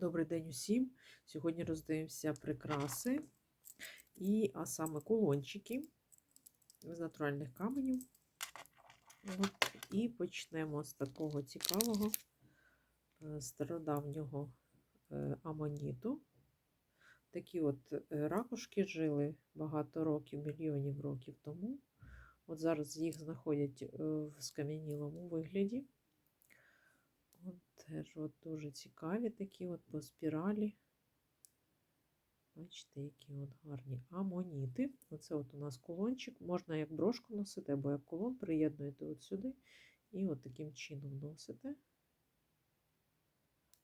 Добрий день усім. Сьогодні роздивимося прикраси, і, а саме кулончики з натуральних каменів. От, і почнемо з такого цікавого е, стародавнього е, амоніту. Такі от е, ракушки жили багато років, мільйонів років тому. От зараз їх знаходять в скам'янілому вигляді. Теж от дуже цікаві такі от по спіралі. Бачите, які от гарні амоніти. Оце от у нас колончик. Можна як брошку носити, або як колон, приєднуєте от сюди і от таким чином носите.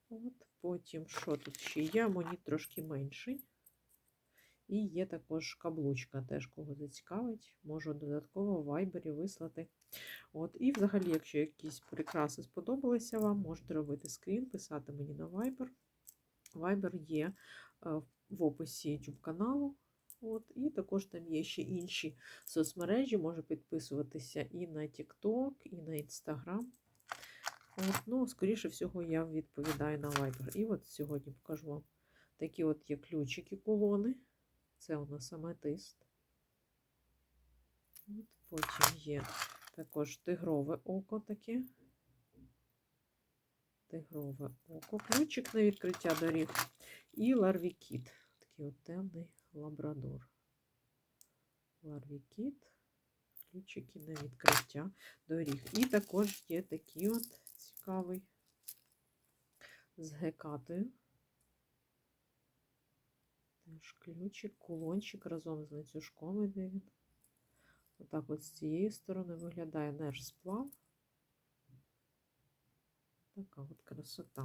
От Потім, що тут ще є? Амоніт трошки менший. І є також каблучка, теж кого зацікавить, можу додатково в вайбері вислати. От, І взагалі, якщо якісь прикраси сподобалися вам, можете робити скрін, писати мені на Viber. Viber є е, в описі YouTube каналу. От, І також там є ще інші соцмережі, може підписуватися і на TikTok, і на Instagram. От, ну, Скоріше всього, я відповідаю на Viber. І от сьогодні покажу вам такі от є ключики, колони. Це у нас аметист. От, Потім є також тигрове око таке. Тигрове око, ключик на відкриття доріг. І ларвікіт. Такий от темний лабрадор. Ларвікіт, ключики на відкриття доріг. І також є такий от цікавий з гекатою. Теж ключик, кулончик разом з ланцюжком іде він. Отак от з цієї сторони виглядає наш сплав. Така от красота.